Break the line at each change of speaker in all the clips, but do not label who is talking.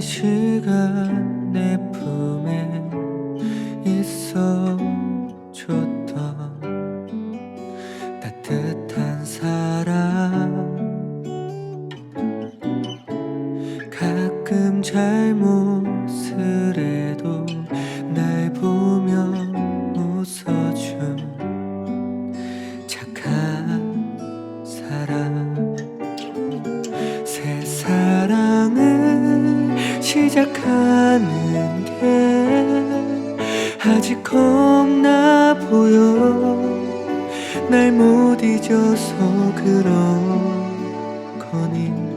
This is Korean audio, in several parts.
시간 내 품에 있어 줬던 따뜻한 사랑. 가끔 잘못을 해 시작하는 게 아직 겁나 보여. 날 못 잊어서 그런 거니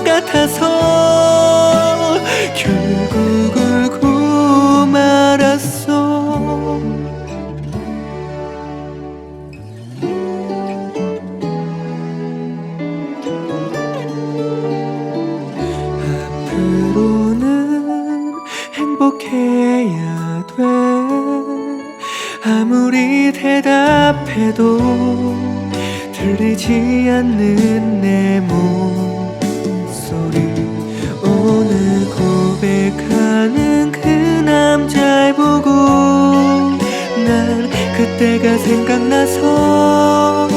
것 같아서 결국 울고 말았어. 앞으로는 행복해야 돼. 아무리 대답해도 들리지 않는 내목 그때가 생각나서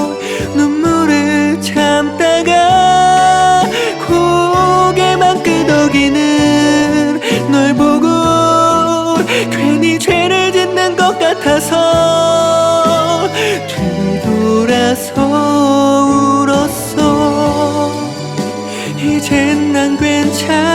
눈물을 참다가 고개만 끄덕이는 널 보고 괜히 죄를 짓는 것 같아서 뒤돌아서 울었어. 이젠 난 괜찮아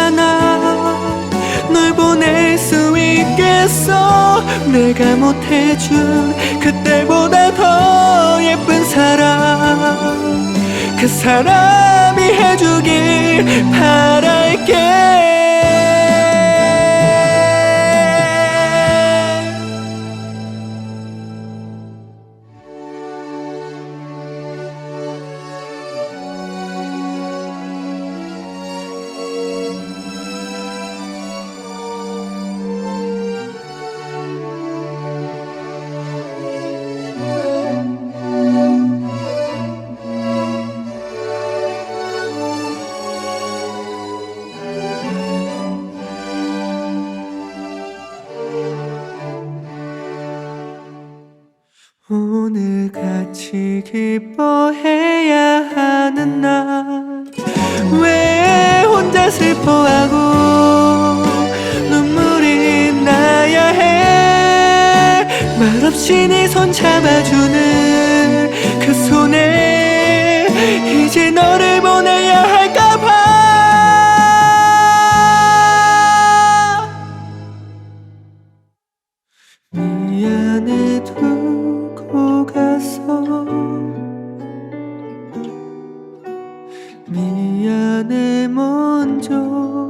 있겠어. 내가 못해준 그때보다 더 예쁜 사람 그 사람이 해주길 바랄게 오늘 같이 기뻐해야 하는 날 왜 혼자 슬퍼하고 눈물이 나야 해? 말없이 네 손 잡아주는 그 손에 이제 너를 보내야 할까봐. 미안해 미안해 먼저.